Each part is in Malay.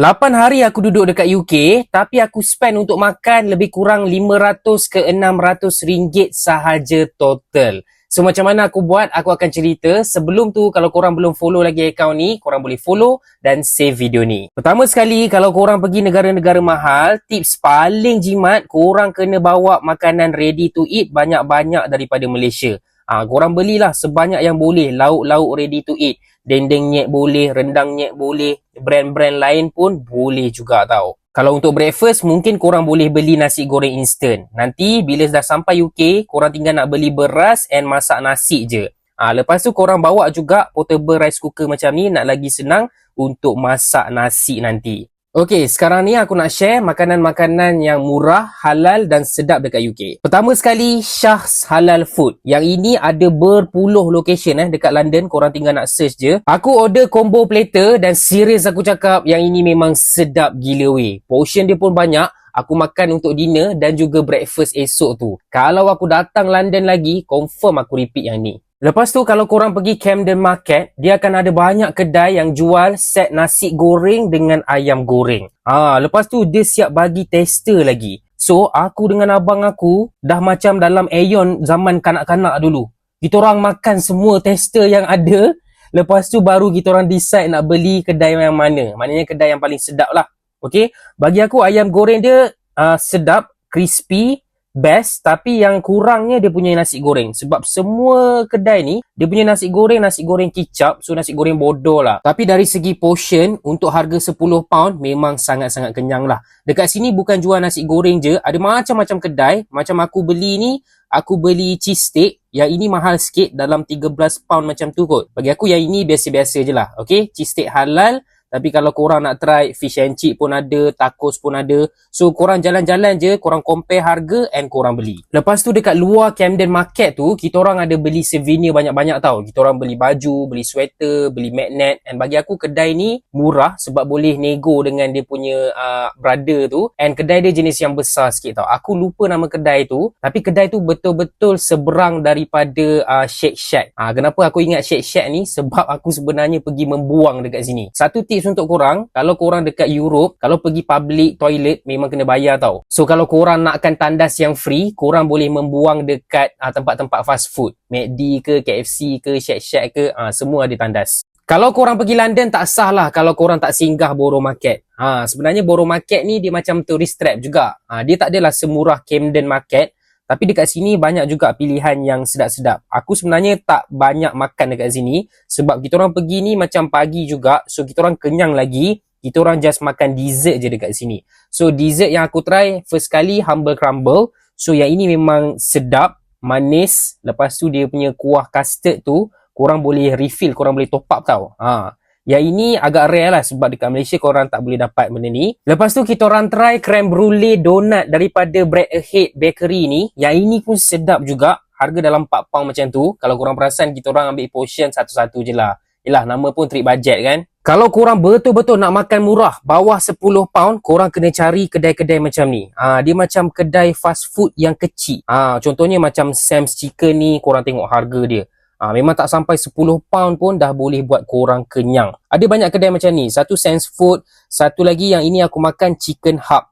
8 hari aku duduk dekat UK tapi aku spend untuk makan lebih kurang 500 ke 600 ringgit sahaja total. So macam mana aku buat aku akan cerita. Sebelum tu kalau korang belum follow lagi account ni, korang boleh follow dan save video ni. Pertama sekali kalau korang pergi negara-negara mahal, tips paling jimat korang kena bawa makanan ready to eat banyak-banyak daripada Malaysia. Ha, korang belilah sebanyak yang boleh lauk-lauk ready to eat dendeng nyek boleh, rendang nyek boleh, brand-brand lain pun boleh juga tau. Kalau untuk breakfast, mungkin korang boleh beli nasi goreng instant. Nanti bila dah sampai UK, korang tinggal nak beli beras and masak nasi je. Ha, lepas tu korang bawa juga portable rice cooker macam ni nak lagi senang untuk masak nasi nanti. Okey, sekarang ni aku nak share makanan-makanan yang murah, halal dan sedap dekat UK. Pertama sekali, Shah's Halal Food. Yang ini ada berpuluh location eh dekat London, korang tinggal nak search je. Aku order combo platter dan serius aku cakap yang ini memang sedap gila weh. Portion dia pun banyak. Aku makan untuk dinner dan juga breakfast esok tu. Kalau aku datang London lagi, confirm aku repeat yang ni. Lepas tu kalau korang pergi Camden Market, dia akan ada banyak kedai yang jual set nasi goreng dengan ayam goreng. Ah, lepas tu dia siap bagi tester lagi. So, aku dengan abang aku dah macam dalam aeon zaman kanak-kanak dulu. Kita orang makan semua tester yang ada. Lepas tu baru kita orang decide nak beli kedai yang mana. Maknanya kedai yang paling sedap lah. Okay. Bagi aku ayam goreng dia uh, sedap, crispy, best tapi yang kurangnya dia punya nasi goreng. Sebab semua kedai ni dia punya nasi goreng nasi goreng kicap so nasi goreng bodoh lah. Tapi dari segi portion untuk harga 10 pound memang sangat-sangat kenyang lah. Dekat sini bukan jual nasi goreng je ada macam-macam kedai. Macam aku beli ni aku beli cheese steak yang ini mahal sikit dalam 13 pound macam tu kot. Bagi aku yang ini biasa-biasa je lah okay cheese steak halal tapi kalau korang nak try fish and chip pun ada, tacos pun ada. So korang jalan-jalan je, korang compare harga and korang beli. Lepas tu dekat luar Camden Market tu, kita orang ada beli souvenir banyak-banyak tau. Kita orang beli baju, beli sweater, beli magnet. And bagi aku kedai ni murah sebab boleh nego dengan dia punya uh, brother tu. And kedai dia jenis yang besar sikit tau. Aku lupa nama kedai tu. Tapi kedai tu betul-betul seberang daripada uh, Shake Shack. Uh, kenapa aku ingat Shake Shack ni? Sebab aku sebenarnya pergi membuang dekat sini. Satu tip tips untuk korang kalau korang dekat Europe kalau pergi public toilet memang kena bayar tau. So kalau korang nakkan tandas yang free korang boleh membuang dekat uh, tempat-tempat fast food. McD ke KFC ke Shack Shack ke uh, semua ada tandas. Kalau korang pergi London tak sah lah kalau korang tak singgah Borough Market. Ha, sebenarnya Borough Market ni dia macam tourist trap juga. Ha, dia tak adalah semurah Camden Market tapi dekat sini banyak juga pilihan yang sedap-sedap. Aku sebenarnya tak banyak makan dekat sini sebab kita orang pergi ni macam pagi juga. So kita orang kenyang lagi. Kita orang just makan dessert je dekat sini. So dessert yang aku try first kali humble crumble. So yang ini memang sedap, manis. Lepas tu dia punya kuah custard tu korang boleh refill, korang boleh top up tau. Ha. Yang ini agak rare lah sebab dekat Malaysia korang tak boleh dapat benda ni. Lepas tu kita orang try creme brulee donut daripada Bread Ahead Bakery ni. Yang ini pun sedap juga. Harga dalam 4 pound macam tu. Kalau korang perasan kita orang ambil portion satu-satu je lah. Yelah nama pun trip budget kan. Kalau korang betul-betul nak makan murah bawah 10 pound, korang kena cari kedai-kedai macam ni. Ha, dia macam kedai fast food yang kecil. Ha, contohnya macam Sam's Chicken ni, korang tengok harga dia. Ha, memang tak sampai 10 pound pun dah boleh buat korang kenyang. Ada banyak kedai macam ni. Satu Sense Food. Satu lagi yang ini aku makan Chicken Hub.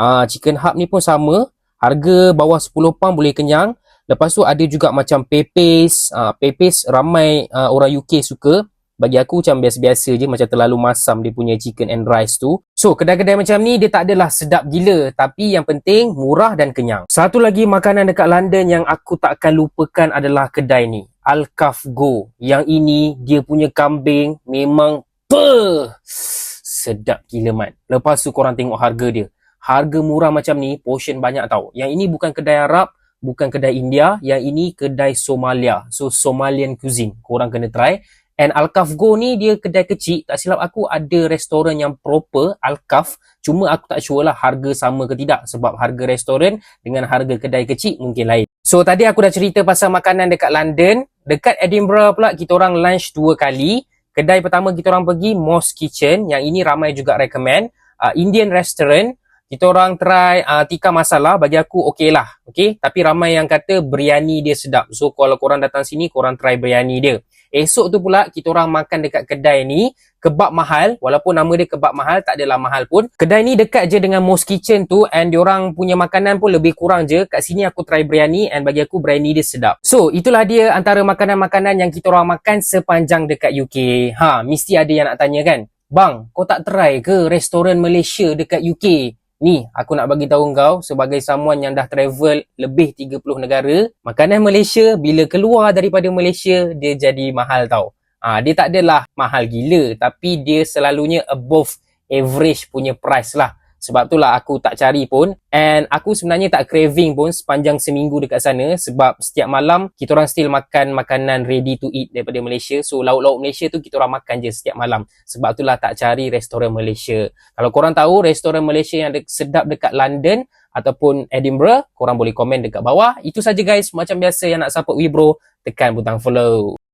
Ha, Chicken Hub ni pun sama. Harga bawah 10 pound boleh kenyang. Lepas tu ada juga macam Pepes. Ha, Pepes ramai uh, orang UK suka. Bagi aku macam biasa-biasa je macam terlalu masam dia punya chicken and rice tu. So kedai-kedai macam ni dia tak adalah sedap gila tapi yang penting murah dan kenyang. Satu lagi makanan dekat London yang aku tak akan lupakan adalah kedai ni. Alcaf Go. Yang ini dia punya kambing memang pe sedap gila mat. Lepas tu korang tengok harga dia. Harga murah macam ni, portion banyak tau. Yang ini bukan kedai Arab, bukan kedai India, yang ini kedai Somalia. So Somalian cuisine. Korang kena try. And Alcaf Go ni dia kedai kecil. Tak silap aku ada restoran yang proper Alcaf. Cuma aku tak sure lah harga sama ke tidak. Sebab harga restoran dengan harga kedai kecil mungkin lain. So tadi aku dah cerita pasal makanan dekat London. Dekat Edinburgh pula kita orang lunch dua kali. Kedai pertama kita orang pergi Moss Kitchen. Yang ini ramai juga recommend. Uh, Indian restaurant. Kita orang try uh, tikar masalah. Bagi aku okey lah. Okey? Tapi ramai yang kata biryani dia sedap. So kalau korang datang sini korang try biryani dia. Esok tu pula kita orang makan dekat kedai ni. Kebab mahal. Walaupun nama dia kebab mahal tak adalah mahal pun. Kedai ni dekat je dengan Mo's Kitchen tu. And diorang punya makanan pun lebih kurang je. Kat sini aku try biryani. And bagi aku biryani dia sedap. So itulah dia antara makanan-makanan yang kita orang makan sepanjang dekat UK ha mesti ada yang nak tanya kan? Bang kau tak try ke restoran Malaysia dekat UK Ni, aku nak bagi tahu kau sebagai someone yang dah travel lebih 30 negara, makanan Malaysia bila keluar daripada Malaysia dia jadi mahal tau. Ah, dia tak adalah mahal gila tapi dia selalunya above average punya price lah. Sebab itulah aku tak cari pun and aku sebenarnya tak craving pun sepanjang seminggu dekat sana sebab setiap malam kita orang still makan makanan ready to eat daripada Malaysia. So lauk-lauk Malaysia tu kita orang makan je setiap malam. Sebab itulah tak cari restoran Malaysia. Kalau korang tahu restoran Malaysia yang de- sedap dekat London ataupun Edinburgh, korang boleh komen dekat bawah. Itu saja guys. Macam biasa yang nak support Wibro, tekan butang follow.